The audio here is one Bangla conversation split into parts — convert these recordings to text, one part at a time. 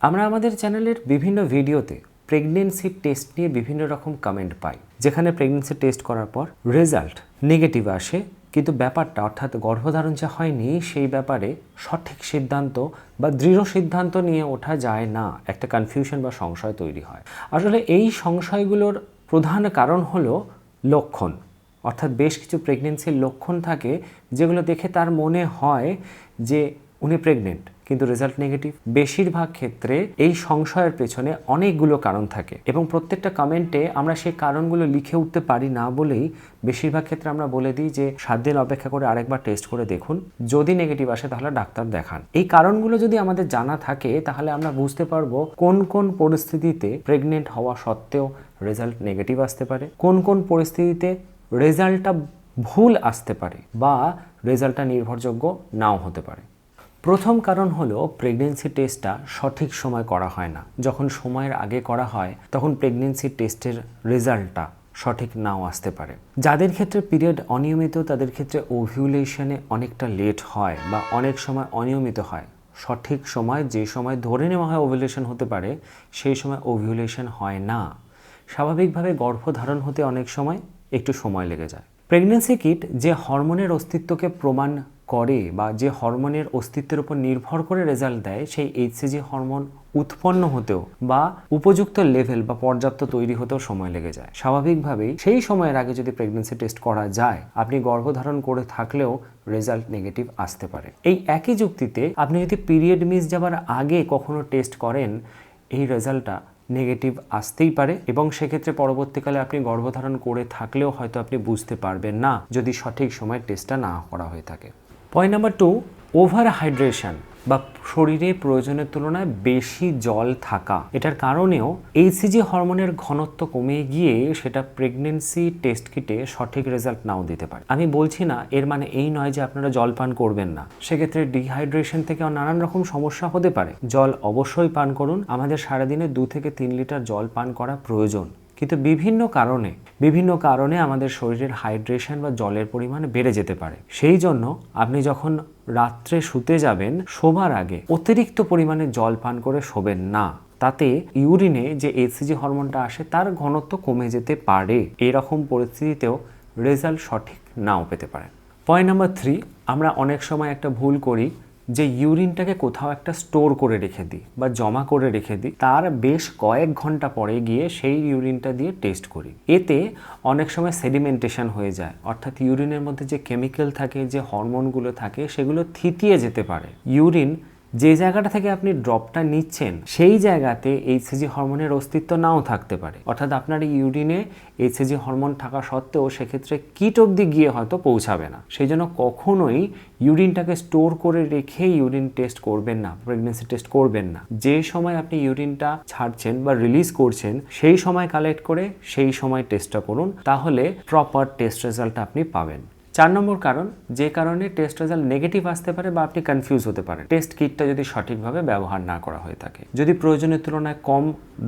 আমরা আমাদের চ্যানেলের বিভিন্ন ভিডিওতে প্রেগনেন্সি টেস্ট নিয়ে বিভিন্ন রকম কমেন্ট পাই, যেখানে প্রেগনেন্সি টেস্ট করার পর রেজাল্ট নেগেটিভ আসে, কিন্তু ব্যাপারটা অর্থাৎ গর্ভধারণ যে হয়নি, সেই ব্যাপারে সঠিক সিদ্ধান্ত বা দৃঢ় সিদ্ধান্ত নিয়ে ওঠা যায় না, একটা কনফিউশন বা সংশয় তৈরি হয়। আসলে এই সংশয়গুলোর প্রধান কারণ হলো লক্ষণ। অর্থাৎ বেশ কিছু প্রেগনেন্সির লক্ষণ থাকে, যেগুলো দেখে তার মনে হয় যে উনি প্রেগনেন্ট কিন্তু রেজাল্ট নেগেটিভ বেশিরভাগ ক্ষেত্রে এই সংশয়ের পেছনে অনেকগুলো কারণ থাকে এবং প্রত্যেকটা কমেন্টে আমরা সেই কারণগুলো লিখে উঠতে পারি না বলেই বেশিরভাগ ক্ষেত্রে আমরা বলে দিই যে সাত দিন অপেক্ষা করে আরেকবার টেস্ট করে দেখুন। যদি নেগেটিভ আসে তাহলে ডাক্তার দেখান। এই কারণগুলো যদি আমাদের জানা থাকে তাহলে আমরা বুঝতে পারব কোন কোন পরিস্থিতিতে প্রেগনেন্ট হওয়া সত্ত্বেও রেজাল্ট নেগেটিভ আসতে পারে, কোন কোন পরিস্থিতিতে রেজাল্টটা ভুল আসতে পারে বা রেজাল্টটা নির্ভরযোগ্য নাও হতে পারে। প্রথম কারণ হলো প্রেগনেন্সি টেস্টটা সঠিক সময় করা হয় না। যখন সময়ের আগে করা হয়, তখন প্রেগনেন্সি টেস্টের রেজাল্টটা সঠিক নাও আসতে পারে। যাদের ক্ষেত্রে পিরিয়ড অনিয়মিত, তাদের ক্ষেত্রে ওভিউলেশনে অনেকটা লেট হয় বা অনেক সময় অনিয়মিত হয়। সঠিক সময়, যে সময় ধরে নেওয়া হয় ওভিউলেশন হতে পারে, সেই সময় ওভিউলেশন হয় না। স্বাভাবিকভাবে গর্ভধারণ হতে অনেক সময় একটু সময় লেগে যায়। প্রেগনেন্সি কিট যে হরমোনের অস্তিত্বকে প্রমাণ করে বা যে হরমোনের অস্তিত্বের উপর নির্ভর করে রেজাল্ট দেয়, সেই এইচসিজি হরমোন উৎপন্ন হতেও বা উপযুক্ত লেভেল বা পর্যাপ্ত তৈরি হতেও সময় লেগে যায়। স্বাভাবিকভাবেই সেই সময়ের আগে যদি প্রেগনেন্সি টেস্ট করা যায়, আপনি গর্ভধারণ করে থাকলেও রেজাল্ট নেগেটিভ আসতে পারে। এই একই যুক্তিতে আপনি যদি পিরিয়ড মিস যাবার আগে কখনো টেস্ট করেন, এই রেজাল্টটা নেগেটিভ আসতেই পারে এবং সেক্ষেত্রে পরবর্তীকালে আপনি গর্ভধারণ করে থাকলেও হয়তো আপনি বুঝতে পারবেন না যদি সঠিক সময় টেস্টটা না করা হয়ে থাকে। Point number two over hydration বা শরীরে প্রয়োজনের তুলনায় বেশি জল থাকা। এটার কারণেও এইসিজি হরমোনের ঘনত্ব কমে গিয়ে সেটা প্রেগনেন্সি টেস্ট কিটে সঠিক রেজাল্ট নাও দিতে পারে। আমি বলছি না, এর মানে এই নয় যে আপনারা জল পান করবেন না। সেক্ষেত্রে ডিহাইড্রেশন থেকে নানান রকম সমস্যা হতে পারে। জল অবশ্যই পান করুন। আমাদের সারাদিনে দু থেকে তিন লিটার জল পান করা প্রয়োজন। কিন্তু বিভিন্ন কারণে বিভিন্ন কারণে আমাদের শরীরের হাইড্রেশন বা জলের পরিমাণ বেড়ে যেতে পারে। সেই জন্য আপনি যখন রাত্রে শুতে যাবেন, শোবার আগে অতিরিক্ত পরিমাণে জল পান করে শোবেন না। তাতে ইউরিনে যে এসিজি হরমোনটা আসে, তার ঘনত্ব কমে যেতে পারে। এরকম পরিস্থিতিতেও রেজাল্ট সঠিক নাও পেতে পারেন। পয়েন্ট নাম্বার থ্রি আমরা অনেক সময় একটা ভুল করি। যে ইউরিনটাকে কোথাও একটা স্টোর করে রেখে দিই বা জমা করে রেখে দিই, তার বেশ কয়েক ঘণ্টা পরে গিয়ে সেই ইউরিনটা দিয়ে টেস্ট করি। এতে অনেক সময় সেডিমেন্টেশন হয়ে যায়। অর্থাৎ ইউরিনের মধ্যে যে কেমিক্যাল থাকে, যে হরমোনগুলো থাকে, সেগুলো থিতিয়ে যেতে পারে। ইউরিন যে জায়গাটা থেকে আপনি ড্রপটা নিচ্ছেন, সেই জায়গাতে এইচসিজি হরমোনের অস্তিত্ব নাও থাকতে পারে। অর্থাৎ আপনার ইউরিনে এইচসিজি হরমোন থাকা সত্ত্বেও সেক্ষেত্রে কিট অবধি গিয়ে হয়তো পৌঁছাবে না। সেই জন্য কখনোই ইউরিনটাকে স্টোর করে রেখে ইউরিন টেস্ট করবেন না, প্রেগনেন্সি টেস্ট করবেন না। যে সময় আপনি ইউরিনটা ছাড়ছেন বা রিলিজ করছেন, সেই সময় কালেক্ট করে সেই সময় টেস্টটা করুন, তাহলে প্রপার টেস্ট রেজাল্ট আপনি পাবেন। চার নম্বর কারণ, যে কারণে টেস্ট রেজাল্ট নেগেটিভ আসতে পারে বা আপনি কনফিউজ হতে পারেন। টেস্ট কিটটা যদি সঠিকভাবে ব্যবহার না করা হয়ে থাকে, যদি প্রয়োজনের তুলনায় কম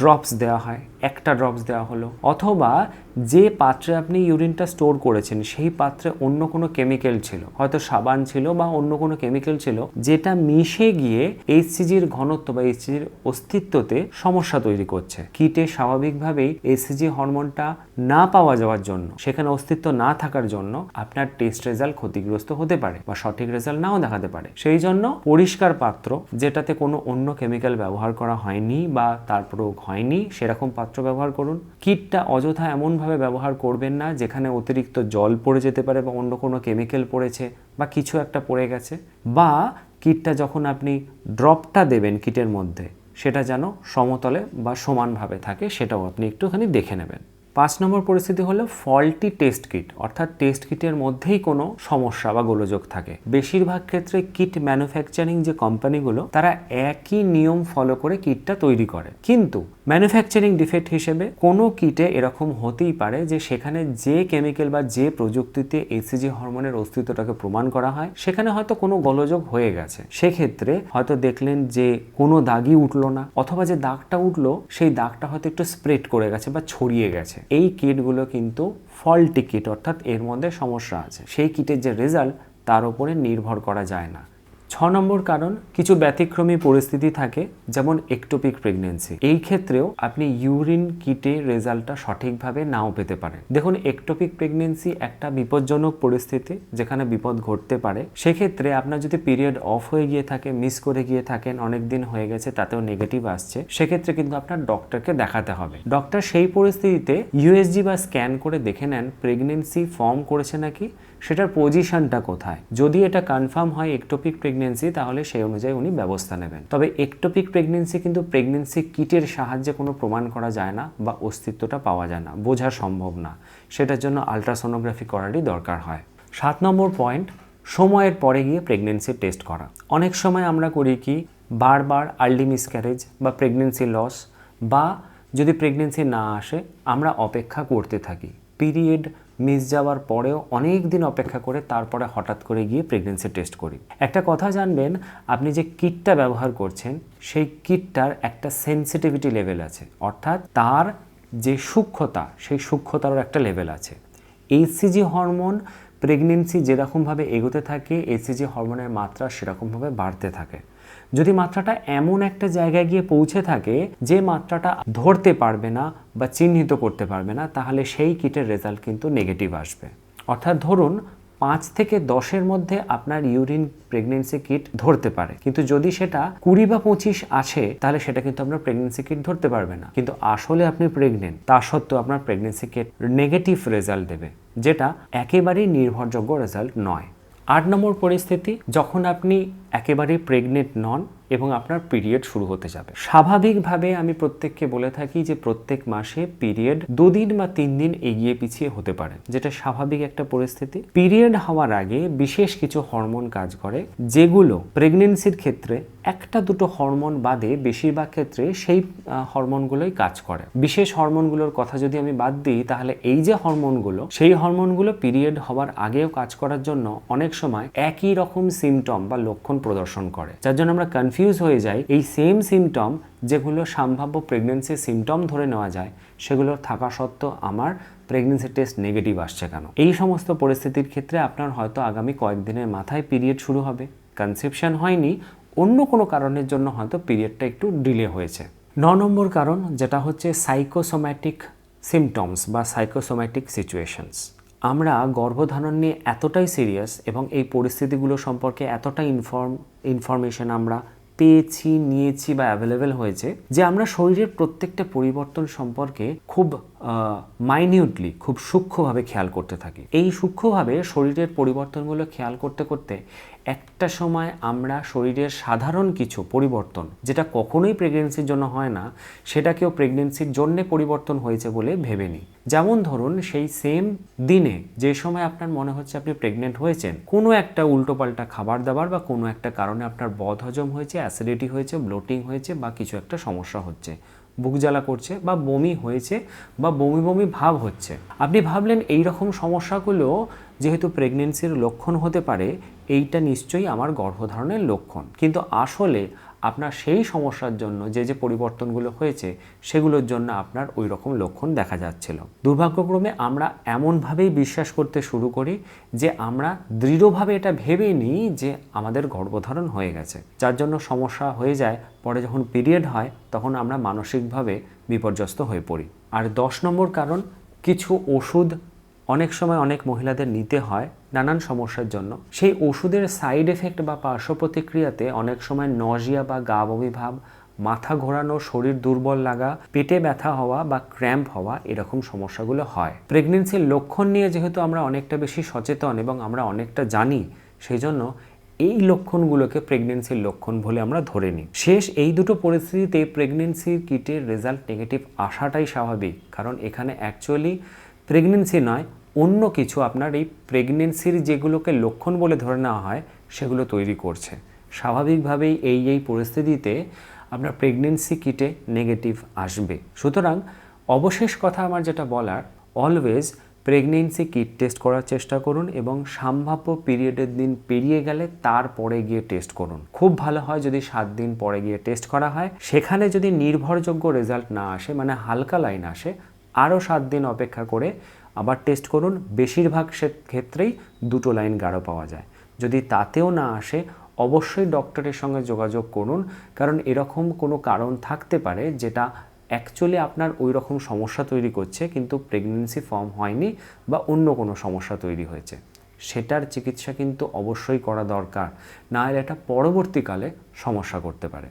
ড্রপস দেওয়া হয় একটা ড্রপস দেওয়া হলো। অথবা যে পাত্রে আপনি ইউরিনটা স্টোর করেছেন, সেই পাত্রে অন্য কোনো কেমিক্যাল ছিল। হয়তো সাবান ছিল বা অন্য কোনো কেমিক্যাল ছিল, যেটা মিশে গিয়ে এইচসিজির ঘনত্ব বা এইচসিজির অস্তিত্বতে সমস্যা তৈরি করছে। কিটে স্বাভাবিকভাবেই এইচসিজি হরমোনটা না পাওয়া যাওয়ার জন্য, সেখানে অস্তিত্ব না থাকার জন্য আপনার টেস্ট রেজাল্ট ক্ষতিগ্রস্ত হতে পারে বা সঠিক রেজাল্ট নাও দেখাতে পারে। সেই জন্য পরিষ্কার পাত্র, যেটাতে কোনো অন্য কেমিক্যাল ব্যবহার করা হয়নি বা তার প্রয়োগ হয়নি, সেরকম পাত্র ব্যবহার করুন। কিটটা অযথা এমনভাবে ব্যবহার করবেন না, যেখানে অতিরিক্ত জল পড়ে যেতে পারে বা অন্য কোনো কেমিক্যাল পড়েছে বা কিছু একটা পড়ে গেছে, বা কিটটা যখন আপনি ড্রপটা দেবেন কিটের মধ্যে, সেটা যেন সমতলে বা সমানভাবে থাকে, সেটাও আপনি একটুখানি দেখে নেবেন। পাঁচ নম্বর পরিস্থিতি হলো ফল্টি টেস্ট কিট, অর্থাৎ টেস্ট কিটের মধ্যেই কোনো সমস্যা বা গোলযোগ থাকে। বেশিরভাগ ক্ষেত্রে কিট ম্যানুফ্যাকচারিং যে কোম্পানিগুলো, তারা একই নিয়ম ফলো করে কিটটা তৈরি করে। কিন্তু ম্যানুফ্যাকচারিং ডিফেক্ট হিসেবে কোনো কিটে এরকম হতেই পারে যে সেখানে যে কেমিক্যাল বা যে প্রযুক্তিতে এসিজি হরমোনের অস্তিত্বটাকে প্রমাণ করা হয়, সেখানে হয়তো কোনো গোলযোগ হয়ে গেছে। সেক্ষেত্রে হয়তো দেখলেন যে কোনো দাগই উঠল না, অথবা যে দাগটা উঠল, সেই দাগটা হয়তো একটু স্প্রেড করে গেছে বা ছড়িয়ে গেছে। এই কিটগুলো কিন্তু ফল্টি কিট, অর্থাৎ এর মধ্যে সমস্যা আছে। সেই কিটের যে রেজাল্ট, তার উপরে নির্ভর করা যায় না। ছ নম্বর কারণ, কিছু ব্যতিক্রমী পরিস্থিতি থাকে, যেমন একটোপিক প্রেগনেন্সি এই ক্ষেত্রেও আপনি ইউরিন কিটে রেজাল্টটা সঠিকভাবে নাও পেতে পারেন। দেখুন একটোপিক প্রেগনেন্সি একটা বিপজ্জনক পরিস্থিতি, যেখানে বিপদ ঘটতে পারে। সেক্ষেত্রে আপনার যদি পিরিয়ড অফ হয়ে গিয়ে থাকে মিস করে গিয়ে থাকেন, অনেক দিন হয়ে গেছে, তাতেও নেগেটিভ আসছে, সেক্ষেত্রে কিন্তু আপনার ডক্টরকে দেখাতে হবে। ডক্টর সেই পরিস্থিতিতে ইউএসজি বা স্ক্যান করে দেখে নেন প্রেগনেন্সি ফর্ম করেছে নাকি সেটার পজিশনটা কোথায়? যদি এটা কনফার্ম হয় একটোপিক প্রেগনেন্সি তাহলে সেই অনুযায়ী উনি ব্যবস্থা নেবেন। তবে একটোপিক প্রেগনেন্সি কিন্তু প্রেগনেন্সি কিটের সাহায্যে কোনো প্রমাণ করা যায় না বা অস্তিত্বটা পাওয়া যায় না, বোঝা সম্ভব না। সেটার জন্য আলট্রাসোনোগ্রাফি করারই দরকার হয়। সাত নম্বর পয়েন্ট সময়ের পরে গিয়ে প্রেগনেন্সি টেস্ট করা। অনেক সময় আমরা করি কি, বারবার আর্লি মিসক্যারেজ বা প্রেগনেন্সি লস বা যদি প্রেগনেন্সি না আসে, আমরা অপেক্ষা করতে থাকি। পিরিয়ড মিস যাওয়ার পরেও অনেক দিন অপেক্ষা করে তারপরে হঠাৎ করে গিয়ে প্রেগনেন্সি টেস্ট করি। একটা কথা জানবেন, আপনি যে কিটটা ব্যবহার করছেন, সেই কিটটার একটা সেন্সিটিভিটি লেভেল আছে। অর্থাৎ তার যে সূক্ষ্মতা, সেই সূক্ষ্মতারও একটা লেভেল আছে। এইচসিজি হরমোন প্রেগনেন্সি যেরকমভাবে এগোতে থাকে এইচসিজি হরমোনের মাত্রা সেরকমভাবে বাড়তে থাকে। যদি মাত্রাটা এমন একটা জায়গায় গিয়ে পৌঁছে থাকে যে মাত্রাটা ধরতে পারবে না বা চিহ্নিত করতে পারবে না, তাহলে সেই কিটের রেজাল্ট কিন্তু নেগেটিভ আসবে। অর্থাৎ ধরুন পাঁচ থেকে দশের মধ্যে আপনার ইউরিন প্রেগনেন্সি কিট ধরতে পারে। কিন্তু যদি সেটা কুড়ি বা পঁচিশ আসে, তাহলে সেটা কিন্তু আপনার প্রেগনেন্সি কিট ধরতে পারবে না। কিন্তু আসলে আপনি প্রেগনেন্ট তা সত্ত্বেও আপনার প্রেগনেন্সি কিট নেগেটিভ রেজাল্ট দেবে, যেটা একেবারেই নির্ভরযোগ্য রেজাল্ট নয়। আট নম্বর পরিস্থিতি, যখন আপনি একেবারেই প্রেগনেন্ট নন এবং আপনার পিরিয়ড শুরু হতে যাবে। স্বাভাবিকভাবে আমি প্রত্যেককে বলে থাকি যে প্রত্যেক মাসে পিরিয়ড দুদিন বা তিন দিন এগিয়ে পিছিয়ে হতে পারে, যেটা স্বাভাবিক একটা পরিস্থিতি। পিরিয়ড হওয়ার আগে বিশেষ কিছু হরমোন কাজ করে, যেগুলো প্রেগনেন্সির ক্ষেত্রে একটা দুটো হরমোন বাদে বেশিরভাগ ক্ষেত্রে সেই হরমোনগুলোই কাজ করে। বিশেষ হরমোনগুলোর কথা যদি আমি বাদ দিই, তাহলে এই যে হরমোনগুলো সেই হরমোনগুলো পিরিয়ড হওয়ার আগেও কাজ করার জন্য অনেক সময় একই রকম সিমটম বা লক্ষণ প্রদর্শন করে। যার জন্য আমরা কনফিউজ হয়ে যাই। এই সেম সিমটম যেগুলো সম্ভাব্য প্রেগনেন্সির সিমটম ধরে নেওয়া যায় সেগুলো থাকা সত্ত্বেও আমার প্রেগনেন্সি টেস্ট নেগেটিভ আসছে কেন? এই সমস্ত পরিস্থিতির ক্ষেত্রে আপনার হয়তো আগামী কয়েকদিনের মাথায় পিরিয়ড শুরু হবে। কনসেপশন হয়নি। অন্য কোনো কারণের জন্য হয়তো পিরিয়ডটা একটু ডিলে হয়েছে। ন নম্বর কারণ যেটা হচ্ছে সাইকোসোম্যাটিক সিমটমস বা সাইকোসোম্যাটিক সিচুয়েশনস আমরা গর্ভধারণ নিয়ে এতটাই সিরিয়াস এবং এই পরিস্থিতিগুলো সম্পর্কে এতটাই ইনফর্ম ইনফরমেশন আমরা পেয়েছি, নিয়েছি বা অ্যাভেলেবেল হয়েছে যে আমরা শরীরের প্রত্যেকটা পরিবর্তন সম্পর্কে খুব মাইনিউটলি খুব সূক্ষ্মভাবে খেয়াল করতে থাকি। এই সূক্ষ্মভাবে শরীরের পরিবর্তনগুলো খেয়াল করতে করতে একটা সময় আমরা শরীরের সাধারণ কিছু পরিবর্তন, যেটা কখনোই প্রেগনেন্সির জন্য হয় না, সেটাকেও প্রেগনেন্সির জন্যে পরিবর্তন হয়েছে বলে ভেবে নিই। যেমন ধরুন, সেই সেম দিনে যে সময় আপনার মনে হচ্ছে আপনি প্রেগনেন্ট হয়েছেন, কোনো একটা উল্টোপাল্টা খাবার দাবার বা কোনো একটা কারণে আপনার বদ হজম হয়েছে অ্যাসিডিটি হয়েছে ব্লোটিং হয়েছে বা কিছু একটা সমস্যা হচ্ছে। বুক জ্বালা করছে বা বমি হয়েছে বা বমি বমি ভাব হচ্ছে। আপনি ভাবলেন এই রকম সমস্যাগুলো যেহেতু প্রেগনেন্সির লক্ষণ হতে পারে, এইটা নিশ্চয়ই আমার গর্ভধারণের লক্ষণ। কিন্তু আসলে আপনার সেই সমস্যার জন্য যে যে পরিবর্তনগুলো হয়েছে, সেগুলোর জন্য আপনার ওই রকম লক্ষণ দেখা যাচ্ছিল। দুর্ভাগ্যক্রমে আমরা এমনভাবেই বিশ্বাস করতে শুরু করি যে আমরা দৃঢ়ভাবে এটা ভেবে নিই যে আমাদের গর্ভধারণ হয়ে গেছে। যার জন্য সমস্যা হয়ে যায়, পরে যখন পিরিয়ড হয়, তখন আমরা মানসিকভাবে বিপর্যস্ত হয়ে পড়ি। আর দশ নম্বর কারণ, কিছু ওষুধ অনেক সময় অনেক মহিলাদের নিতে হয় নানান সমস্যার জন্য। সেই ওষুধের সাইড এফেক্ট বা পার্শ্ব প্রতিক্রিয়াতে অনেক সময় নজিয়া বা গা বমি মাথা ঘোরানো, শরীর দুর্বল লাগা, পেটে ব্যথা হওয়া বা ক্র্যাম্প হওয়া এরকম সমস্যাগুলো হয়। প্রেগনেন্সির লক্ষণ নিয়ে যেহেতু আমরা অনেকটা বেশি সচেতন এবং আমরা অনেকটা জানি সেই জন্য এই লক্ষণগুলোকে প্রেগনেন্সির লক্ষণ বলে আমরা ধরে নিই। শেষ এই দুটো পরিস্থিতিতে প্রেগনেন্সির কিটের রেজাল্ট নেগেটিভ আসাটাই স্বাভাবিক, কারণ এখানে অ্যাকচুয়ালি প্রেগনেন্সি নয় অন্য কিছু আপনার এই প্রেগনেন্সির যেগুলোকে লক্ষণ বলে ধরে নেওয়া হয়, সেগুলো তৈরি করছে। স্বাভাবিকভাবেই এই এই পরিস্থিতিতে আপনার প্রেগনেন্সি কিটে নেগেটিভ আসবে। সুতরাং অবশেষ কথা আমার যেটা বলার অলওয়েজ প্রেগনেন্সি কিট টেস্ট করার চেষ্টা করুন এবং সম্ভাব্য পিরিয়ডের দিন পেরিয়ে গেলে তারপরে গিয়ে টেস্ট করুন। খুব ভালো হয় যদি সাত দিন পরে গিয়ে টেস্ট করা হয়। সেখানে যদি নির্ভরযোগ্য রেজাল্ট না আসে মানে হালকা লাইন আসে, আরও সাত দিন অপেক্ষা করে আবার টেস্ট করুন। বেশিরভাগ সে ক্ষেত্রেই দুটো লাইন গাঢ় পাওয়া যায়। যদি তাতেও না আসে, অবশ্যই ডক্টরের সঙ্গে যোগাযোগ করুন। কারণ এরকম কোনো কারণ থাকতে পারে যেটা অ্যাকচুয়ালি আপনার ওই রকম সমস্যা তৈরি করছে, কিন্তু প্রেগনেন্সি ফর্ম হয়নি বা অন্য কোনো সমস্যা তৈরি হয়েছে। সেটার চিকিৎসা কিন্তু অবশ্যই করা দরকার। না হলে এটা পরবর্তীকালে সমস্যা করতে পারে।